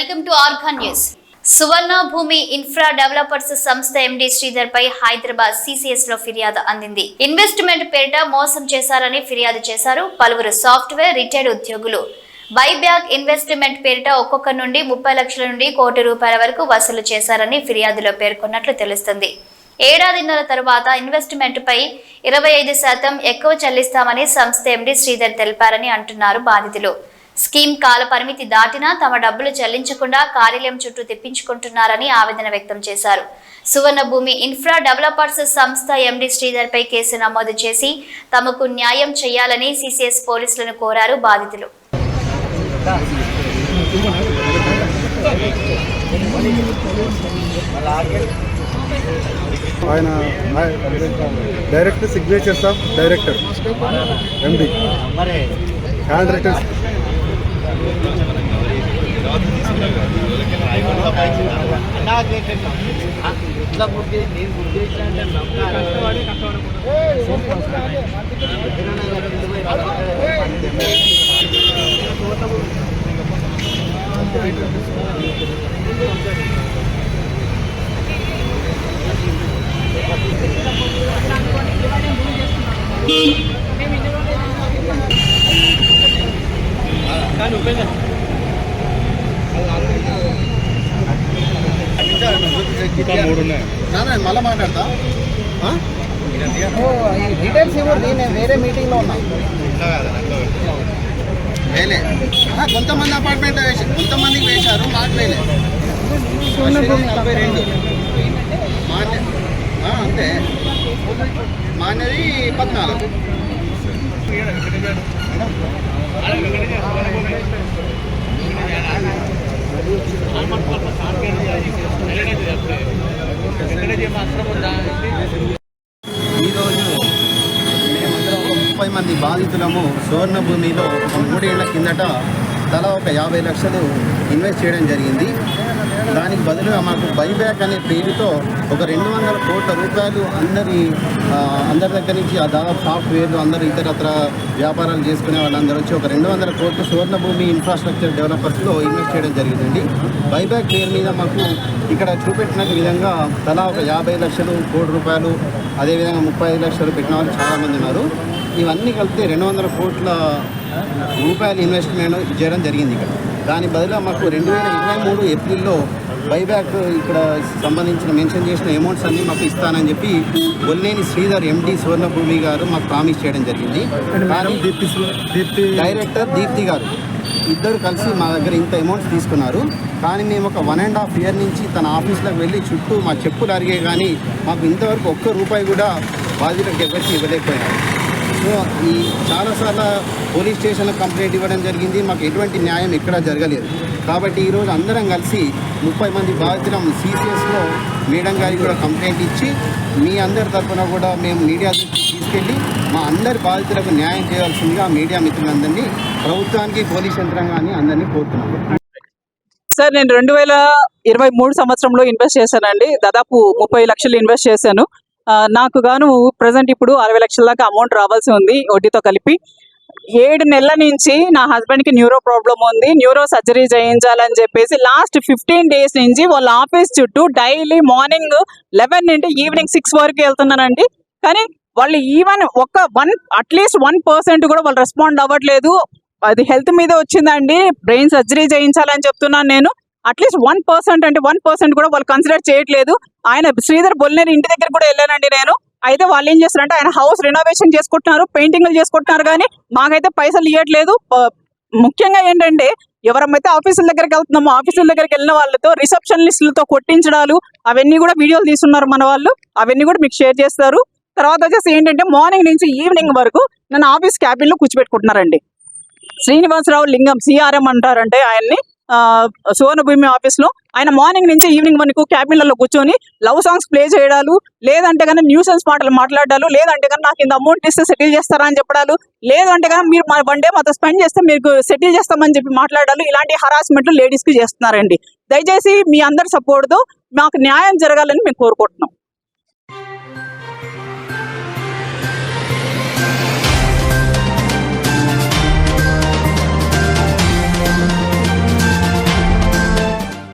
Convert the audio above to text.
Organ news. Suvarna Bhoomi infra developers సంస్థ MD Sridhar పై హైదరాబాద్ సిసిఎస్లో ఫిర్యాదు అందింది. ఇన్వెస్ట్మెంట్ పేరిట మోసం చేశారని ఫిర్యాదు చేశారు పలువురు సాఫ్ట్వేర్ రిటైర్డ్ ఉద్యోగులు. బైబ్యాక్ ఇన్వెస్ట్మెంట్ పేరిట ఒక్కొక్క నుండి ముప్పై లక్షల నుండి కోటి రూపాయల వరకు వసూలు చేశారని ఫిర్యాదులో పేర్కొన్నట్లు తెలుస్తుంది. ఏడాదిన్నర తరువాత ఇన్వెస్ట్మెంట్ పై ఇరవై ఐదు శాతం ఎక్కువ చెల్లిస్తామని సంస్థ ఎండి శ్రీధర్ తెలిపారని అంటున్నారు బాధితులు. స్కీమ్ కాల పరిమితి దాటినా తమ డబ్బులు చెల్లించకుండా కార్యాలయం చుట్టూ తెప్పించుకుంటున్నారని ఆవేదన వ్యక్తం చేశారు. సువర్ణ భూమి ఇన్ఫ్రా డెవలపర్స్ సంస్థ ఎండి శ్రీధర్ పై కేసు నమోదు చేసి తమకు న్యాయం చేయాలని సిసిఎస్ పోలీసులను కోరారు బాధితులు. ఆయన direct signatures of director MD. Hand ఇట్లా అంటే నేను గుర్తి అంటే కష్టపడి కష్టపడకూడదు రిటర్న్స్ మళ్ళీ మాట్లాడతా? డీటెయిల్స్ ఇవ్వండి నేను వేరే మీటింగ్లో ఉన్నా వేలే కొంతమంది అపార్ట్మెంట్ వేసి కొంతమందికి వేశారు మాకు వేలే నలభై రెండు మాన్య అంతే మాన్యది పద్నాలుగు ఈరోజు మేమందరం ఒక ముప్పై మంది బాధితులము సువర్ణ భూమిలో మూడేళ్ళ కిందట తలా ఒక యాభై లక్షలు ఇన్వెస్ట్ చేయడం జరిగింది. దానికి బదులుగా మాకు బైబ్యాక్ అనే పేరుతో ఒక రెండు వందల కోట్ల రూపాయలు అందరి అందరి దగ్గర నుంచి ఆ దాదాపు సాఫ్ట్వేర్లు అందరూ ఇతరత్ర వ్యాపారాలు చేసుకునే వాళ్ళందరూ వచ్చి ఒక రెండు వందల కోట్లు సువర్ణ భూమి ఇన్ఫ్రాస్ట్రక్చర్ డెవలపర్స్లో ఇన్వెస్ట్ చేయడం జరిగిందండి. బైబ్యాక్ పేరు మీద మాకు ఇక్కడ చూపెట్టిన విధంగా తలా ఒక యాభై లక్షలు కోటి రూపాయలు అదేవిధంగా ముప్పై ఐదు లక్షలు పెట్టిన వాళ్ళు చాలామంది ఉన్నారు. ఇవన్నీ కలిపితే రెండు వందల కోట్ల రూపాయలు ఇన్వెస్ట్మెంట్ చేయడం జరిగింది ఇక్కడ. దాని బదులు మాకు రెండు వేల ఇరవై మూడు ఏప్రిల్లో బైబ్యాక్ ఇక్కడ సంబంధించిన మెన్షన్ చేసిన అమౌంట్స్ అన్నీ మాకు ఇస్తానని చెప్పి బొల్లేని శ్రీధర్ ఎండి సువర్ణభూమి గారు మాకు ప్రామిస్ చేయడం జరిగింది. డైరెక్టర్ దీప్తి గారు ఇద్దరు కలిసి మా దగ్గర ఇంత అమౌంట్స్ తీసుకున్నారు. కానీ మేము ఒక వన్ అండ్ హాఫ్ ఇయర్ నుంచి తన ఆఫీస్లోకి వెళ్ళి చుట్టూ మా చెప్పులు అరిగే కానీ మాకు ఇంతవరకు ఒక్క రూపాయి కూడా బాధ్యతకు ఎవరికి ఇవ్వలేకపోయినారు సో ఈ చాలాసార్లు పోలీస్ స్టేషన్లో కంప్లైంట్ ఇవ్వడం జరిగింది. మాకు ఎటువంటి న్యాయం ఇక్కడ జరగలేదు. కాబట్టి ఈరోజు అందరం కలిసి ముప్పై మంది బాధితులం సీసీఎస్లో మేడం గారికి కూడా కంప్లైంట్ ఇచ్చి మీ అందరి తరఫున కూడా మేము మీడియా దృష్టికి తీసుకెళ్ళి మా అందరి బాధితులకు న్యాయం చేయాల్సిందిగా మీడియా మిత్రులందరినీ ప్రభుత్వానికి పోలీస్ యంత్రాంగాన్ని అందరినీ కోరుతున్నాము సార్ నేను రెండు వేల ఇరవై మూడు సంవత్సరంలో ఇన్వెస్ట్ చేశానండి. దాదాపు ముప్పై లక్షలు ఇన్వెస్ట్ చేశాను. నాకు గాను ప్రజెంట్ ఇప్పుడు అరవై లక్షల దాకా అమౌంట్ రావాల్సి ఉంది వడ్డీతో కలిపి. ఏడు నెలల నుంచి నా హస్బెండ్కి న్యూరో ప్రాబ్లం ఉంది న్యూరో సర్జరీ చేయించాలని చెప్పేసి లాస్ట్ ఫిఫ్టీన్ డేస్ నుంచి వాళ్ళ ఆఫీస్ చుట్టూ డైలీ మార్నింగ్ లెవెన్ నుండి ఈవినింగ్ సిక్స్ వరకు వెళ్తున్నానండి. కానీ వాళ్ళు ఈవెన్ ఒక వన్ అట్లీస్ట్ వన్ పర్సెంట్ కూడా వాళ్ళు రెస్పాండ్ అవ్వట్లేదు. అది హెల్త్ మీద వచ్చిందండి. బ్రెయిన్ సర్జరీ చేయించాలని చెప్తున్నాను నేను. అట్లీస్ట్ వన్ పర్సెంట్ అంటే వన్ పర్సెంట్ కూడా వాళ్ళు కన్సిడర్ చేయట్లేదు. ఆయన శ్రీధర్ బొల్లేరు ఇంటి దగ్గర కూడా వెళ్ళానండి నేను. అయితే వాళ్ళు ఏం చేస్తారంటే ఆయన హౌస్ రెనోవేషన్ చేసుకుంటున్నారు పెయింటింగ్లు చేసుకుంటున్నారు కానీ మాకైతే పైసలు ఇవ్వట్లేదు ముఖ్యంగా ఏంటంటే ఎవరమైతే ఆఫీసుల దగ్గరికి వెళ్తున్నామో ఆఫీసుల దగ్గరికి వెళ్ళిన వాళ్ళతో రిసెప్షనిస్టులతో కొట్టించడాలు అవన్నీ కూడా వీడియోలు తీస్తున్నారు మన వాళ్ళు. అవన్నీ కూడా మీకు షేర్ చేస్తారు. తర్వాత వచ్చేసి ఏంటంటే మార్నింగ్ నుంచి ఈవినింగ్ వరకు నన్ను ఆఫీస్ క్యాబిన్లో కూర్చోబెట్టుకుంటున్నారండి. శ్రీనివాసరావు లింగం సిఆర్ఎం అంటారంటే ఆయన్ని. ఆ, సువర్ణభూమి ఆఫీస్లో. ఆయన మార్నింగ్ నుంచి ఈవినింగ్ మనకు క్యాబిన్లలో కూర్చొని లవ్ సాంగ్స్ ప్లే చేయడాలు లేదంటే కానీ న్యూసెన్స్ మాటలు మాట్లాడాలు లేదంటే కానీ నాకు ఇంత అమౌంట్ ఇస్తే సెటిల్ చేస్తారా అని చెప్పడాలు లేదంటే కానీ మీరు మా వన్ డే మాతో స్పెండ్ చేస్తే మీకు సెటిల్ చేస్తామని చెప్పి మాట్లాడాలు ఇలాంటి హరాస్మెంట్లు లేడీస్కి చేస్తున్నారండి. దయచేసి మీ అందరి సపోర్ట్తో మాకు న్యాయం జరగాలని మేము కోరుకుంటున్నాం.